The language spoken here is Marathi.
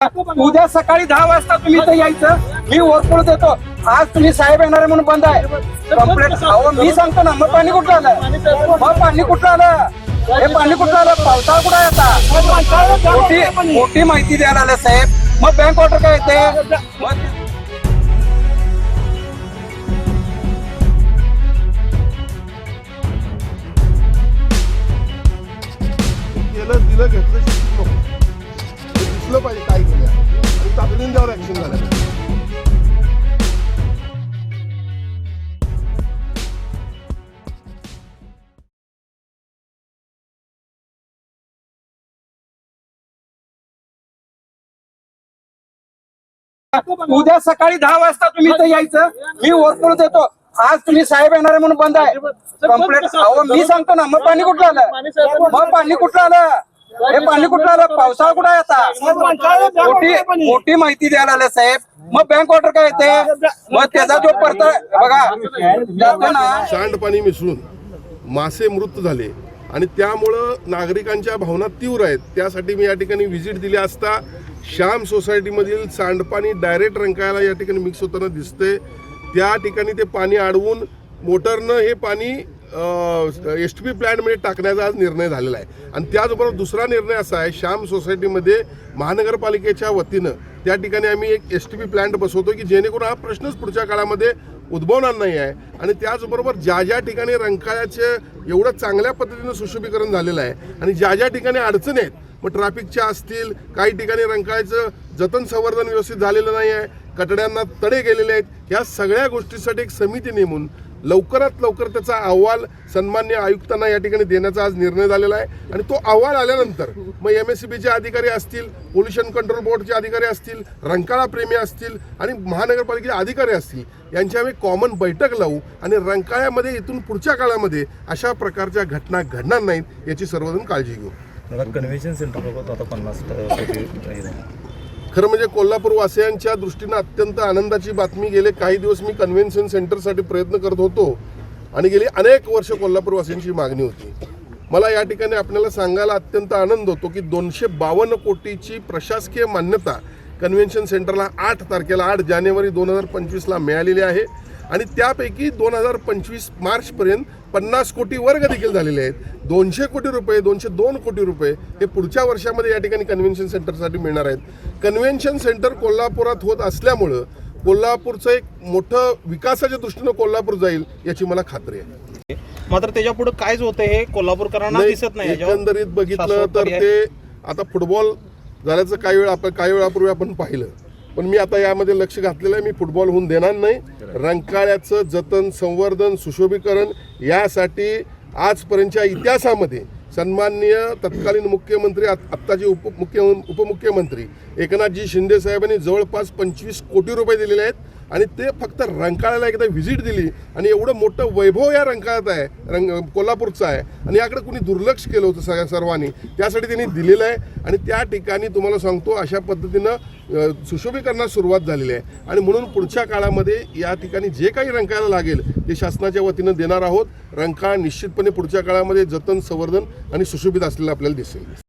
उद्या सकाळी दहा वाजता तुम्ही इथं यायचं. मी ओळखून देतो. आज तुम्ही साहेब येणार आहे म्हणून बंद आहे. कंप्लेंट अहो मी सांगतो ना मग पाणी कुठलं आलं? मग पाणी कुठलं आलं? हे पाणी कुठलं आलं? पावसाळा कुठं आहे आता? मोठी मोठी माहिती द्यायला आलं साहेब. मग बँक ऑर्डर काय येते? मग केलं दिलं घेतलं शिकू नको हे दिसलं पाहिजे काय केलं आणि तातडीने त्यावर ऍक्शन झालं पाहिजे. उद्या सकाळी दहा वाजता तुम्ही इथं यायचं. मी ओळखून येतो आज तुम्ही साहेब येणार आहे म्हणून बंद आहे. कंप्लेंट अहो मी सांगतो ना मग पाणी कुठलं आलं? मग पाणी कुठलं आलं? हे पाणी कुठलं? आलं पावसाळा कुठं आहे आता? मोठी मोठी माहिती द्यायला आलं साहेब. मग बँक ऑर्डर काय येते? मग त्याचा जो परत बघा सांडपाणी मिसळून मासे मृत झाले. आणि त्यामुळं नागरिकांच्या भावना तीव्र आहेत. त्यासाठी मी या ठिकाणी व्हिजिट दिली असता श्याम सोसायटीमधील सांडपाणी डायरेक्ट रंकायला या ठिकाणी मिक्स होताना दिसते त्या ठिकाणी ते पाणी अडवून मोटरनं हे पाणी एस टी पी प्लॅनमध्ये टाकण्याचा आज निर्णय झालेला आहे. आणि त्याचबरोबर दुसरा निर्णय असा आहे श्याम सोसायटीमध्ये महानगरपालिकेच्या वतीनं त्या ठिकाणी आम्ही एक एस टी पी प्लॅन्ट बसवतो की जेणेकरून हा प्रश्नच पुढच्या काळामध्ये उद्भवणार नाही आहे. आणि त्याचबरोबर ज्या ज्या ठिकाणी रंकाळ्याचे एवढं चांगल्या पद्धतीनं सुशोभीकरण झालेलं आहे आणि ज्या ज्या ठिकाणी अडचणी आहेत मग ट्रॅफिकच्या असतील काही ठिकाणी रंकाळ्याचं जतन संवर्धन व्यवस्थित झालेलं नाही आहे कटड्यांना तडे गेलेले आहेत. या सगळ्या गोष्टीसाठी एक समिती नेमून लवकरात लवकर त्याचा अहवाल सन्मान्य आयुक्तांना या ठिकाणी देण्याचा आज निर्णय झालेला आहे. आणि तो अहवाल आल्यानंतर मग एम एस सी बीचे अधिकारी असतील पोल्युशन कंट्रोल बोर्डचे अधिकारी असतील रंकाळा प्रेमी असतील आणि महानगरपालिकेचे अधिकारी असतील यांची आम्ही कॉमन बैठक लावू आणि रंकाळ्यामध्ये इथून पुढच्या काळामध्ये अशा प्रकारच्या घटना घडणार नाहीत याची सर्वजण काळजी घेऊ. कन्व्हेन्शन सेंटर आता पन्नास खरं म्हणजे कोल्हापूरवासियांच्या दृष्टीनं अत्यंत आनंदाची बातमी. गेले काही दिवस मी कन्व्हेन्शन सेंटरसाठी प्रयत्न करत होतो आणि गेली अनेक वर्ष कोल्हापूरवासियांची मागणी होती. मला या ठिकाणी आपल्याला सांगायला अत्यंत आनंद होतो की दोनशे बावन्न कोटीची प्रशासकीय मान्यता कन्व्हेन्शन सेंटरला आठ तारखेला आठ जानेवारी दोन हजार पंचवीसला मिळालेली आहे. आणि त्यापैकी दोन हजार पंचवीस मार्चपर्यंत पन्नास कोटी वर्ग देखील झालेले आहेत दोनशे कोटी रुपये दोनशे दोन कोटी रुपये हे पुढच्या वर्षामध्ये या ठिकाणी कन्व्हेन्शन सेंटरसाठी मिळणार आहेत कन्व्हेन्शन सेंटर कोल्हापुरात होत असल्यामुळं कोल्हापूरचं एक मोठं विकासाच्या दृष्टीनं कोल्हापूर जाईल याची मला खात्री आहे मात्र त्याच्या पुढे कायच होतंय हे कोल्हापूरकरांना दिसत नाही. एकंदरीत बघितलं तर. ते आता फुटबॉल झाल्याचं काही वेळ आपण काही वेळापूर्वी आपण पाहिलं पण मी आता यामध्ये लक्ष घातलेलं आहे मी फुटबॉल होऊन देणार नाही. रंकाळ्याचं जतन संवर्धन सुशोभीकरण यासाठी आजपर्यंतच्या इतिहासामध्ये सन्माननीय तत्कालीन मुख्यमंत्री आत- आत्ताचे उपमुख्य उपमुख्यमंत्री एकनाथजी शिंदे साहेबांनी जवळपास पंचवीस कोटी रुपये दिलेले आहेत. आणि ते फक्त रंकाळ्याला एकदा व्हिजिट दिली. आणि एवढं मोठं वैभव या रंकाळ्यात आहे रंग कोल्हापूरचं आहे. आणि याकडे कुणी दुर्लक्ष केलं होतं सगळ्या सर्वांनी. त्यासाठी त्यांनी दिलेलं आहे. आणि त्या ठिकाणी तुम्हाला सांगतो अशा पद्धतीनं सुशोभीकरणास सुरुवात झालेली आहे. आणि म्हणून पुढच्या काळामध्ये या ठिकाणी जे काही रंकाळ्याला लागेल ते शासनाच्या वतीनं देणार आहोत. रंकाळ निश्चितपणे पुढच्या काळामध्ये जतन संवर्धन आणि सुशोभित असलेलं आपल्याला दिसेल.